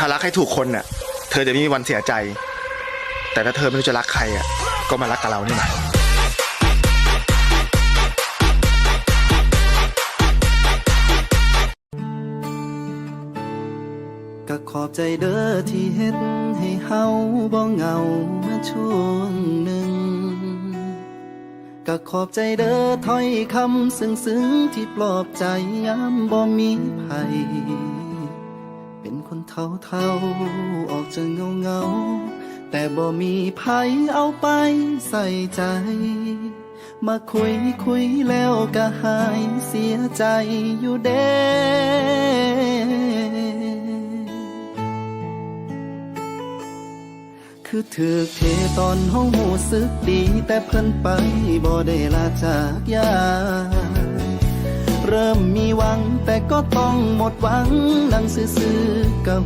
ถ้ารักให้ถูกคนน่ะ เธอจะไม่มีวันเสียใจ แต่ถ้าเธอไม่รู้จะรักใครอะ ก็มารักกับเรานี่แหละก็ขอบใจเด้อที่เฮ็ดให้เฮาบ่เหงามาช่วงหนึ่งก็ขอบใจเด้อถ้อยคำซึ้งซึ้งๆที่ปลอบใจยามบ่มีภัย เท่าเท่าออกจะเงาเงาแต่บ่มีภัยเอาไปใส่ใจ มาคุยคุยแล้วก็หายเสียใจอยู่เด้คือถือเทตอนห้องหูสึกดี แต่เพิ่นไปบ่ได้ลาจากยา เริ่มมีหวัง แต่ก็ต้องหมดหวังนั่งซื่อๆกับ